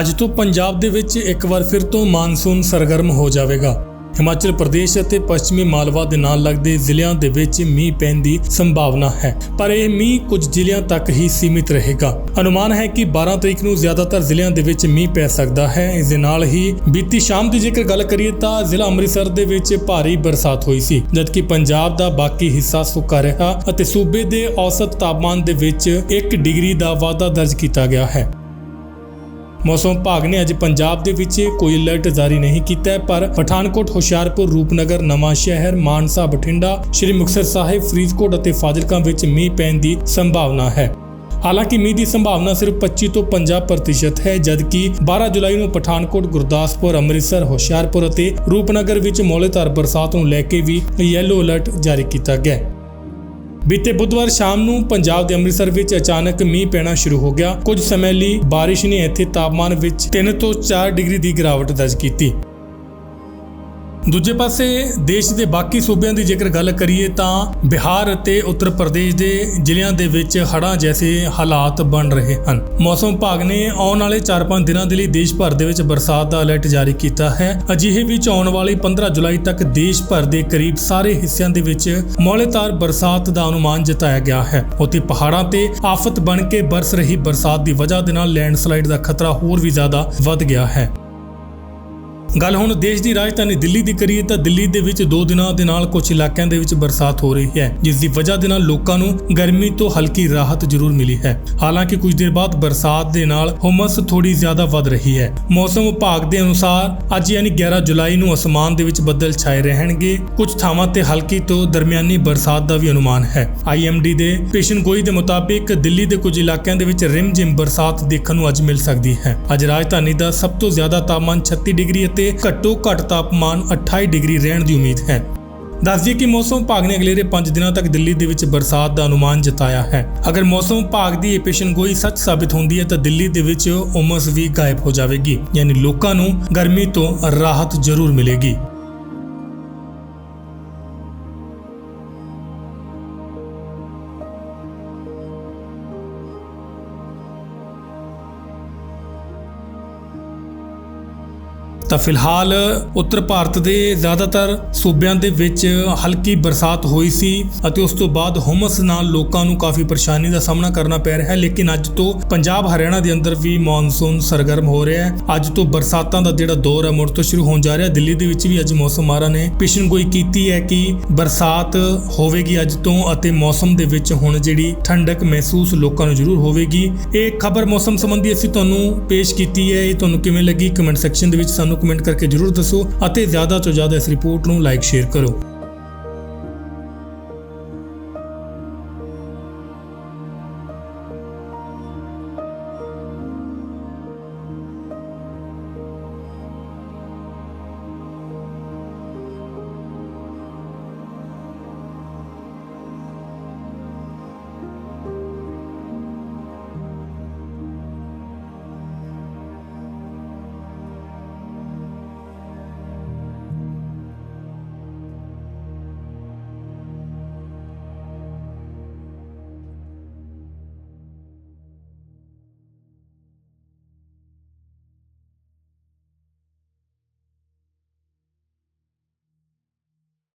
ਅੱਜ ਤੋਂ ਪੰਜਾਬ ਦੇ ਵਿੱਚ ਇੱਕ ਵਾਰ ਫਿਰ ਤੋਂ ਮਾਨਸੂਨ ਸਰਗਰਮ ਹੋ ਜਾਵੇਗਾ। ਹਿਮਾਚਲ ਪ੍ਰਦੇਸ਼ ਅਤੇ ਪੱਛਮੀ ਮਾਲਵਾ ਦੇ ਨਾਲ ਲੱਗਦੇ ਜ਼ਿਲ੍ਹਿਆਂ ਦੇ ਵਿੱਚ ਮੀਂਹ ਪੈਣ ਦੀ ਸੰਭਾਵਨਾ ਹੈ। ਪਰ ਇਹ ਮੀਂਹ ਕੁਝ ਜ਼ਿਲ੍ਹਿਆਂ ਤੱਕ ਹੀ ਸੀਮਿਤ ਰਹੇਗਾ। ਅਨੁਮਾਨ ਹੈ ਕਿ 12 ਤਰੀਕ ਨੂੰ ਜ਼ਿਆਦਾਤਰ ਜ਼ਿਲ੍ਹਿਆਂ ਦੇ ਵਿੱਚ ਮੀਂਹ ਪੈ ਸਕਦਾ ਹੈ। ਇਸ ਦੇ ਨਾਲ ਹੀ ਬੀਤੀ ਸ਼ਾਮ ਦੀ ਜੇਕਰ ਗੱਲ ਕਰੀਏ ਤਾਂ ਜ਼ਿਲ੍ਹਾ ਅੰਮ੍ਰਿਤਸਰ ਦੇ ਵਿੱਚ ਭਾਰੀ ਬਰਸਾਤ ਹੋਈ ਸੀ, ਜਦਕਿ ਪੰਜਾਬ ਦਾ ਬਾਕੀ ਹਿੱਸਾ ਸੁੱਕਾ ਰਿਹਾ ਅਤੇ ਸੂਬੇ ਦੇ ਔਸਤ ਤਾਪਮਾਨ ਦੇ ਵਿੱਚ 1 ਡਿਗਰੀ ਦਾ ਵਾਧਾ ਦਰਜ ਕੀਤਾ ਗਿਆ ਹੈ। ਮੌਸਮ ਵਿਭਾਗ ਨੇ ਅੱਜ ਪੰਜਾਬ ਦੇ ਵਿੱਚ ਕੋਈ ਅਲਰਟ ਜਾਰੀ ਨਹੀਂ ਕੀਤਾ ਹੈ, ਪਰ ਪਠਾਨਕੋਟ, ਹੁਸ਼ਿਆਰਪੁਰ, ਰੂਪਨਗਰ, ਨਵਾਂ ਸ਼ਹਿਰ, ਮਾਨਸਾ, ਬਠਿੰਡਾ, ਸ਼੍ਰੀ ਮੁਕਤਸਰ ਸਾਹਿਬ, ਫਰੀਦਕੋਟ ਅਤੇ ਫਾਜ਼ਿਲਕਾ ਵਿੱਚ ਮੀਂਹ ਪੈਣ ਦੀ ਸੰਭਾਵਨਾ ਹੈ। ਹਾਲਾਂਕਿ ਮੀਂਹ ਦੀ ਸੰਭਾਵਨਾ ਸਿਰਫ 25 ਤੋਂ 50% ਹੈ, ਜਦਕਿ 12 ਜੁਲਾਈ ਨੂੰ ਪਠਾਨਕੋਟ, ਗੁਰਦਾਸਪੁਰ, ਅੰਮ੍ਰਿਤਸਰ, ਹੁਸ਼ਿਆਰਪੁਰ ਅਤੇ ਰੂਪਨਗਰ ਵਿੱਚ ਮੌਲੇਧਾਰ ਬਰਸਾਤ ਨੂੰ ਲੈ ਕੇ ਵੀ ਯੈਲੋ ਅਲਰਟ ਜਾਰੀ ਕੀਤਾ ਗਿਆ ਹੈ। ਬੀਤੇ ਬੁੱਧਵਾਰ ਸ਼ਾਮ ਨੂੰ ਪੰਜਾਬ ਦੇ ਅੰਮ੍ਰਿਤਸਰ ਵਿੱਚ ਅਚਾਨਕ ਮੀਂਹ ਪੈਣਾ ਸ਼ੁਰੂ ਹੋ ਗਿਆ। ਕੁਝ ਸਮੇਂ ਲਈ ਬਾਰਿਸ਼ ਨੇ ਇੱਥੇ ਤਾਪਮਾਨ ਵਿੱਚ 3 ਤੋਂ 4 ਡਿਗਰੀ ਦੀ ਗਿਰਾਵਟ ਦਰਜ ਕੀਤੀ। ਦੂਜੇ ਪਾਸੇ ਦੇਸ਼ ਦੇ ਬਾਕੀ ਸੂਬਿਆਂ ਦੀ ਜੇਕਰ ਗੱਲ ਕਰੀਏ ਤਾਂ ਬਿਹਾਰ ਅਤੇ ਉੱਤਰ ਪ੍ਰਦੇਸ਼ ਦੇ ਜ਼ਿਲ੍ਹਿਆਂ ਦੇ ਵਿੱਚ ਹੜ੍ਹਾਂ ਜੈਸੇ ਹਾਲਾਤ ਬਣ ਰਹੇ ਹਨ। ਮੌਸਮ ਵਿਭਾਗ ਨੇ ਆਉਣ ਵਾਲੇ 4-5 ਦਿਨਾਂ ਦੇ ਲਈ ਦੇਸ਼ ਭਰ ਦੇ ਵਿੱਚ ਬਰਸਾਤ ਦਾ ਅਲਰਟ ਜਾਰੀ ਕੀਤਾ ਹੈ। ਅਜਿਹੇ ਵਿੱਚ ਆਉਣ ਵਾਲੀ 15 ਜੁਲਾਈ ਤੱਕ ਦੇਸ਼ ਭਰ ਦੇ ਕਰੀਬ ਸਾਰੇ ਹਿੱਸਿਆਂ ਦੇ ਵਿੱਚ ਮੌਲੇਧਾਰ ਬਰਸਾਤ ਦਾ ਅਨੁਮਾਨ ਜਤਾਇਆ ਗਿਆ ਹੈ। ਉੱਥੇ ਪਹਾੜਾਂ ਤੇ ਆਫਤ ਬਣ ਕੇ ਬਰਸ ਰਹੀ ਬਰਸਾਤ ਦੀ ਵਜ੍ਹਾ ਦੇ ਨਾਲ ਲੈਂਡਸਲਾਈਡ ਦਾ ਖਤਰਾ ਹੋਰ ਵੀ ਜ਼ਿਆਦਾ ਵੱਧ ਗਿਆ ਹੈ। ਗੱਲ ਹੁਣ ਦੇਸ਼ ਦੀ ਰਾਜਧਾਨੀ ਦਿੱਲੀ ਦੀ ਕਰੀਏ ਤਾਂ ਦਿੱਲੀ ਦੇ ਵਿੱਚ 2 ਦਿਨਾਂ ਦੇ ਨਾਲ ਕੁਝ ਇਲਾਕਿਆਂ ਦੇ ਵਿੱਚ ਬਰਸਾਤ ਹੋ ਰਹੀ ਹੈ, ਜਿਸ ਦੀ ਵਜ੍ਹਾ ਦੇ ਨਾਲ ਲੋਕਾਂ ਨੂੰ ਗਰਮੀ ਤੋਂ ਹਲਕੀ ਰਾਹਤ ਜ਼ਰੂਰ ਮਿਲੀ ਹੈ। ਹਾਲਾਂਕਿ ਕੁਝ ਦੇਰ ਬਾਅਦ ਬਰਸਾਤ ਦੇ ਨਾਲ ਹੁਮਸ ਥੋੜੀ ਜ਼ਿਆਦਾ ਵੱਧ ਰਹੀ ਹੈ। ਮੌਸਮ ਵਿਭਾਗ ਦੇ ਅਨੁਸਾਰ ਅੱਜ ਯਾਨੀ 11 ਜੁਲਾਈ ਨੂੰ ਅਸਮਾਨ ਦੇ ਵਿੱਚ ਬੱਦਲ ਛਾਏ ਰਹਿਣਗੇ। ਕੁਝ ਥਾਵਾਂ ਤੇ ਹਲਕੀ ਤੋਂ ਦਰਮਿਆਨੀ ਬਰਸਾਤ ਦਾ ਵੀ ਅਨੁਮਾਨ ਹੈ। ਆਈਐਮਡੀ ਦੇ ਪੇਸ਼ਨ ਗੋਈ ਦੇ ਮੁਤਾਬਿਕ ਦਿੱਲੀ ਦੇ ਕੁਝ ਇਲਾਕਿਆਂ ਦੇ ਵਿੱਚ ਰਿਮਝਿਮ ਬਰਸਾਤ ਦੇਖਣ ਨੂੰ ਅੱਜ ਮਿਲ ਸਕਦੀ ਹੈ। ਅੱਜ ਰਾਜਧਾਨੀ ਦਾ ਸਭ ਤੋਂ ਜ਼ਿਆਦਾ ਤਾਪਮਾਨ 36 ਡਿਗਰੀ ਅਤੇ ਘੱਟੋ ਘੱਟ ਤਾਪਮਾਨ 28 ਡਿਗਰੀ ਰਹਿਣ ਦੀ ਉਮੀਦ ਹੈ। ਦੱਸ ਦਈਏ ਕਿ ਮੌਸਮ ਵਿਭਾਗ ਨੇ ਅਗਲੇਰੇ 5 ਦਿਨਾਂ ਤੱਕ ਦਿੱਲੀ ਦੇ ਵਿੱਚ ਬਰਸਾਤ ਦਾ ਅਨੁਮਾਨ ਜਤਾਇਆ ਹੈ। ਅਗਰ ਮੌਸਮ ਵਿਭਾਗ ਦੀ ਇਹ ਪੇਸ਼ਨਗੋਈ ਸੱਚ ਸਾਬਿਤ ਹੁੰਦੀ ਹੈ, ਤਾਂ ਦਿੱਲੀ ਦੇ ਵਿੱਚ ਉਮਸ ਵੀ ਗਾਇਬ ਹੋ ਜਾਵੇਗੀ, ਯਾਨੀ ਲੋਕਾਂ ਨੂੰ ਗਰਮੀ ਤੋਂ ਰਾਹਤ ਜ਼ਰੂਰ ਮਿਲੇਗੀ। ਤਾਂ ਫਿਲਹਾਲ ਉੱਤਰ ਭਾਰਤ ਦੇ ਜ਼ਿਆਦਾਤਰ ਸੂਬਿਆਂ ਦੇ ਵਿੱਚ ਹਲਕੀ ਬਰਸਾਤ ਹੋਈ ਸੀ ਅਤੇ ਉਸ ਤੋਂ ਬਾਅਦ ਹੁਮਸ ਨਾਲ ਲੋਕਾਂ ਨੂੰ ਕਾਫੀ ਪਰੇਸ਼ਾਨੀ ਦਾ ਸਾਹਮਣਾ ਕਰਨਾ ਪੈ ਰਿਹਾ ਹੈ। ਲੇਕਿਨ ਅੱਜ ਤੋਂ ਪੰਜਾਬ, ਹਰਿਆਣਾ ਦੇ ਅੰਦਰ ਵੀ ਮੌਨਸੂਨ ਸਰਗਰਮ ਹੋ ਰਿਹਾ ਹੈ। ਅੱਜ ਤੋਂ ਬਰਸਾਤਾਂ ਦਾ ਜਿਹੜਾ ਦੌਰ ਹੈ, ਮੁੜ ਤੋਂ ਸ਼ੁਰੂ ਹੋਣ ਜਾ ਰਿਹਾ। ਦਿੱਲੀ ਦੇ ਵਿੱਚ ਵੀ ਅੱਜ ਮੌਸਮ ਮਾਰਾ ਨੇ। ਪੇਸ਼ਨਗੋਈ ਕੀਤੀ ਹੈ ਕਿ ਬਰਸਾਤ ਹੋਵੇਗੀ ਅੱਜ ਤੋਂ ਅਤੇ ਮੌਸਮ ਦੇ ਵਿੱਚ ਹੁਣ ਜਿਹੜੀ ਠੰਡਕ ਮਹਿਸੂਸ ਲੋਕਾਂ ਨੂੰ ਜ਼ਰੂਰ ਹੋਵੇਗੀ। ਇਹ ਖਬਰ ਮੌਸਮ ਸੰਬੰਧੀ ਅਸੀਂ ਤੁਹਾਨੂੰ ਪੇਸ਼ ਕੀਤੀ ਹੈ। ਇਹ ਤੁਹਾਨੂੰ ਕਿਵੇਂ ਲੱਗੀ? ਕਮੈਂਟ ਸੈਕਸ਼ਨ ਦੇ ਵਿੱਚ ਸਾਨੂੰ ਕਮੈਂਟ ਕਰਕੇ ਜ਼ਰੂਰ ਦੱਸੋ ਅਤੇ ਜ਼ਿਆਦਾ ਤੋਂ ਜ਼ਿਆਦਾ ਇਸ ਰਿਪੋਰਟ ਨੂੰ ਲਾਈਕ ਸ਼ੇਅਰ ਕਰੋ।